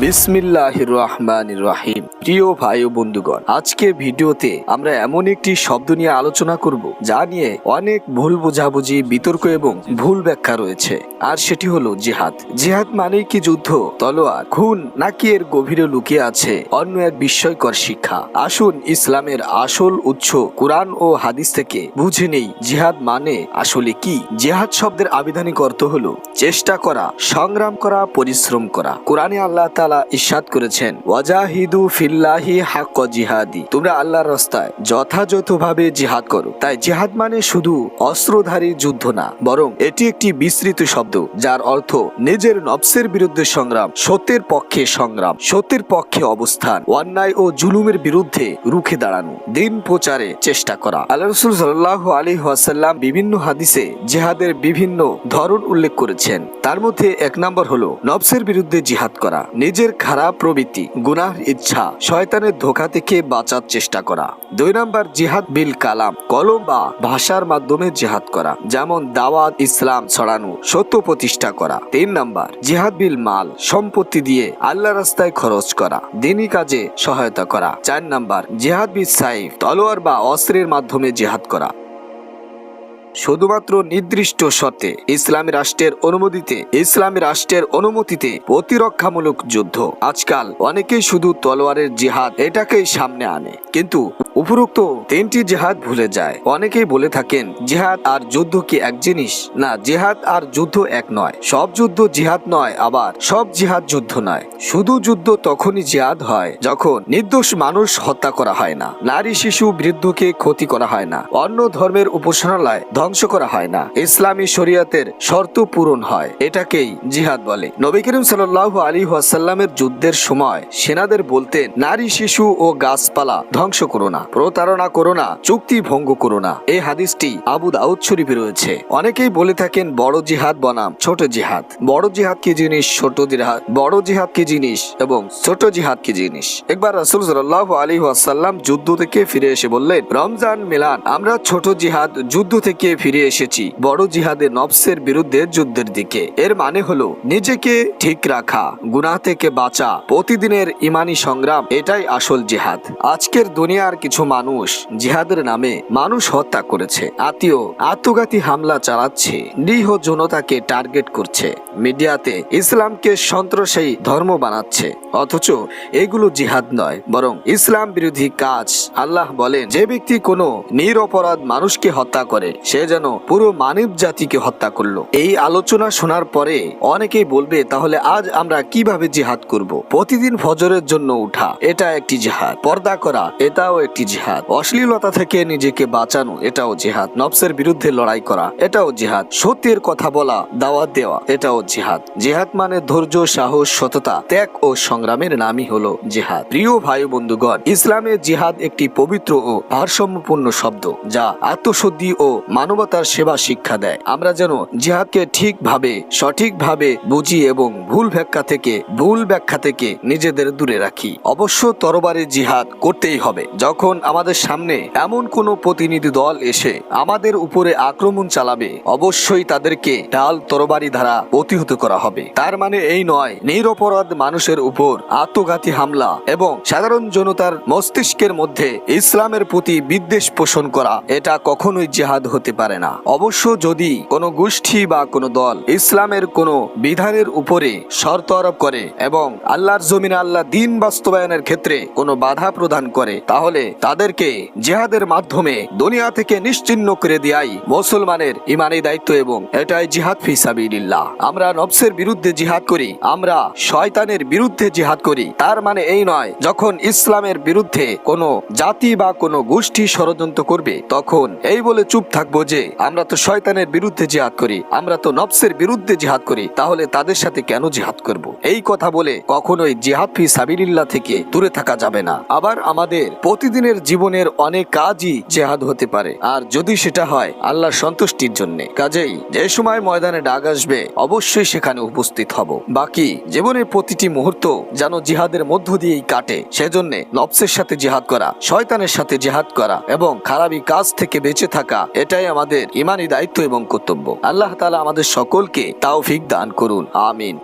বিসমিল্লাহ রহমান রহিম প্রিয় ভাই ও বন্ধুগণ আজকে ভিডিওতে আমরা এমন একটি শব্দ নিয়ে আলোচনা করব, যা নিয়ে অনেক ভুল বোঝাবুঝি, বিতর্ক এবং ভুল ব্যাখ্যা রয়েছে। আর সেটি হলো জিহাদ। জিহাদ মানেই কি যুদ্ধ, তলোয়ার, খুন, নাকি এর গভীরে লুকিয়ে আছে অন্য এক বিস্ময়কর শিক্ষা? আসুন ইসলামের আসল উৎস কোরআন ও হাদিস থেকে বুঝে নেই জিহাদ মানে আসলে কি। জিহাদ শব্দের আবিধানিক অর্থ হলো চেষ্টা করা, সংগ্রাম করা, পরিশ্রম করা। কোরআনে আল্লাহ তালা ইস্বাদ করেছেন। ওয়াজাহিদু ফিল্লাহি হাক্ক জিহাদি। তোমরা আল্লাহর রাস্তায় যথাযথভাবে জিহাদ করো। তাই জিহাদ মানে শুধু অস্ত্রধারী যুদ্ধ না, বরং এটি একটি বিস্তৃত শব্দ, যার অর্থ নিজের নবসের বিরুদ্ধে সংগ্রাম, সত্যের পক্ষে সংগ্রাম, সত্যের পক্ষে অবস্থান, অন্যায় ও জুলুমের বিরুদ্ধে রুখে দাঁড়ানো, দিন প্রচারে চেষ্টা করা। আল্লাহ রসুল সাল্লাহ আলী ওয়াসাল্লাম বিভিন্ন হাদিসে জিহাদের বিভিন্ন ধরন উল্লেখ করেছেন। তার মধ্যে এক নম্বর হলো নবসের বিরুদ্ধে জিহাদ করা। নিজের খারাপ প্রবৃত্তি, গুনাহ, ইচ্ছা, শয়তানের ধোকা থেকে বাঁচার চেষ্টা করা। দুই নম্বর, জিহাদ বিল কালাম, কলম বা ভাষার মাধ্যমে জিহাদ করা, যেমন দাওয়াত, ইসলাম ছড়ানো, সত্য প্রতিষ্ঠা করা। তিন নম্বর, জিহাদ বিল মাল, সম্পত্তি দিয়ে আল্লাহ রাস্তায় খরচ করা, দিনী কাজে সহায়তা করা। চার নম্বর, জিহাদ বিল সাইফ, তলোয়ার বা অস্ত্রের মাধ্যমে জিহাদ করা। শুধুমাত্র নির্দিষ্ট শর্তে ইসলামী রাষ্ট্রের অনুমতিতে, ইসলামী রাষ্ট্রের অনুমতিতে প্রতিরক্ষামূলক যুদ্ধ। আজকাল অনেকেই শুধু তলোয়ারের জিহাদ এটাকেই সামনে আনে। কিন্তু উপরোক্ত তিনটি জেহাদ ভুলে যায়। অনেকেই বলে থাকেন, জেহাদ আর যুদ্ধ কি এক জিনিস? না, জেহাদ আর যুদ্ধ এক নয়। সব যুদ্ধ জিহাদ নয়, আবার সব জিহাদ যুদ্ধ নয়। শুধু যুদ্ধ তখনই জিহাদ হয় যখন নির্দোষ মানুষ হত্যা করা হয় না, নারী শিশু বৃদ্ধকে ক্ষতি করা হয় না, অন্য ধর্মের উপাসনালয় ধ্বংস করা হয় না, ইসলামী শরিয়াতের শর্ত পূরণ হয়। এটাকেই জিহাদ বলে। নবী করিম সাল্লাহ আলী ওয়াসাল্লামের যুদ্ধের সময় সেনাদের বলতেন, নারী শিশু ও গাছপালা ধ্বংস করো না। প্রতারণা করো না, চুক্তি ভঙ্গ করো না। এই হাদিসটি আবু দাউদ শরীফে রয়েছে। অনেকেই বলে থাকেন, বড় জিহাদ বনাম, ছোট জিহাদ। বড় জিহাদ কি জিনিস, ছোট জিহাদ? বড় জিহাদ কি জিনিস এবং ছোট জিহাদ কি জিনিস? একবার রাসুল সাল্লাহ আলী ওয়াসাল্লাম যুদ্ধ থেকে ফিরে এসে বললেন, রমজান মিলান, আমরা ছোট জিহাদ যুদ্ধ থেকে ফিরে এসেছি। বড় জিহাদের নফসের বিরুদ্ধে যুদ্ধের দিকে। এর মানে হলো, নিজেকে ঠিক রাখা, গুনাহ থেকে বাঁচা, প্রতিদিনের ইমানি সংগ্রাম, এটাই আসল জিহাদ। আজকের দুনিয়ার কিছু মানুষ জিহাদের নামে মানুষ হত্যা করেছে। আত্মীয় আত্মঘাতী হামলা চালাচ্ছে। নিরীহ জনতাকে টার্গেট করছে। মিডিয়াতে ইসলামকে সন্ত্রাসী ধর্ম বানাচ্ছে। অথচ এগুলো জিহাদ নয়, বরং ইসলাম বিরোধী কাজ। আল্লাহ বলেন, যে ব্যক্তি কোনো নিরপরাধ মানুষকে হত্যা করে, সে যেন পুরো মানব জাতিকে হত্যা করল। এই আলোচনা শোনার পরে অনেকেই বলবে, তাহলে আজ আমরা কীভাবে জিহাদ করব? প্রতিদিন ফজরের জন্য উঠা, এটা একটি জিহাদ। পর্দা করা, এটাও একটি জিহাদ। অশ্লীলতা থেকে নিজেকে বাঁচানো, এটাও জিহাদ। নফসের বিরুদ্ধে লড়াই করা, এটাও জিহাদ। সত্যের কথা বলা, দাওয়াত দেওয়া, এটাও জিহাদ। জিহাদ মানে ধৈর্য, সাহস, সততা, ত্যাগ ও সংগ্রামের নামই হলো জিহাদ। প্রিয় ভাই বন্ধুগণ, ইসলামে জিহাদ একটি পবিত্র ও ভারসাম্যপূর্ণ শব্দ, যা আত্মশুদ্ধি ও মানবতার সেবা শিক্ষা দেয়। আমরা যেন জিহাদকে ঠিকভাবে, সঠিকভাবে বুঝি এবং ভুল ব্যাখ্যা থেকে, ভুল ব্যাখ্যা থেকে নিজেদের দূরে রাখি। অবশ্য তরবারি জিহাদ করতেই হবে। যখন আমাদের সামনে এমন কোনো প্রতিনিধি দল এসে আমাদের উপরে আক্রমণ চালাবে, অবশ্যই তাদেরকে ডাল তরবারি দ্বারা প্রতিহত করা হবে। তার মানে এই নয়, নিরপরাধ মানুষের উপর আত্মঘাতী হামলা এবং সাধারণ জনতার মস্তিষ্কের মধ্যে ইসলামের প্রতি বিদ্বেষ পোষণ করা, এটা কখনোই জেহাদ হতে পারে না। অবশ্য যদি কোনো গোষ্ঠী বা কোনো দল ইসলামের কোনো বিধানের উপরে শর্ত আরোপ করে এবং আল্লাহর জমিন আল্লাহ দিন বাস্তবায়নের ক্ষেত্রে কোনো বাধা প্রদান করে, তাহলে তাদেরকে জিহাদের মাধ্যমে দুনিয়া থেকে নিশ্চিন্ন করে দেয়াই মুসলমানের ইমানি দায়িত্ব এবং এটাই জিহাদ ফিসাবিল্লাহ আমরা নফসের বিরুদ্ধে জিহাদ করি, আমরা শয়তানের বিরুদ্ধে জিহাদ করি। তার মানে এই নয়, যখন ইসলামের বিরুদ্ধে কোনো জাতি বা কোনো গোষ্ঠী ষড়যন্ত্র করবে, তখন এই বলে চুপ থাকব যে, আমরা তো শয়তানের বিরুদ্ধে জিহাদ করি, আমরা তো নফসের বিরুদ্ধে জিহাদ করি, তাহলে তাদের সাথে কেন জিহাদ করব। এই কথা বলে কখনোই জিহাদ ফি সাবিলিল্লাহ থেকে দূরে থাকা যাবে না। আবার আমাদের প্রতিদিনের জীবনের অনেক কাজই জেহাদ হতে পারে। আর যদি সেটা হয়, আল্লাহর সন্তুষ্টির জন্য। কাজেই যে সময় ময়দানে ডাক আসবে, অবশ্যই সেখানে উপস্থিত হব। বাকি জীবনের প্রতিটি মুহূর্ত যেন জিহাদের মধ্য দিয়েই কাটে, সেজন্য নফসের সাথে জিহাদ করা, শয়তানের সাথে জিহাদ করা এবং খারাপি কাজ থেকে বেঁচে থাকা, এটাই আমাদের ইমানি দায়িত্ব এবং কর্তব্য। আল্লাহ তালা আমাদের সকলকে তাও ফিক দান করুন। আমিন।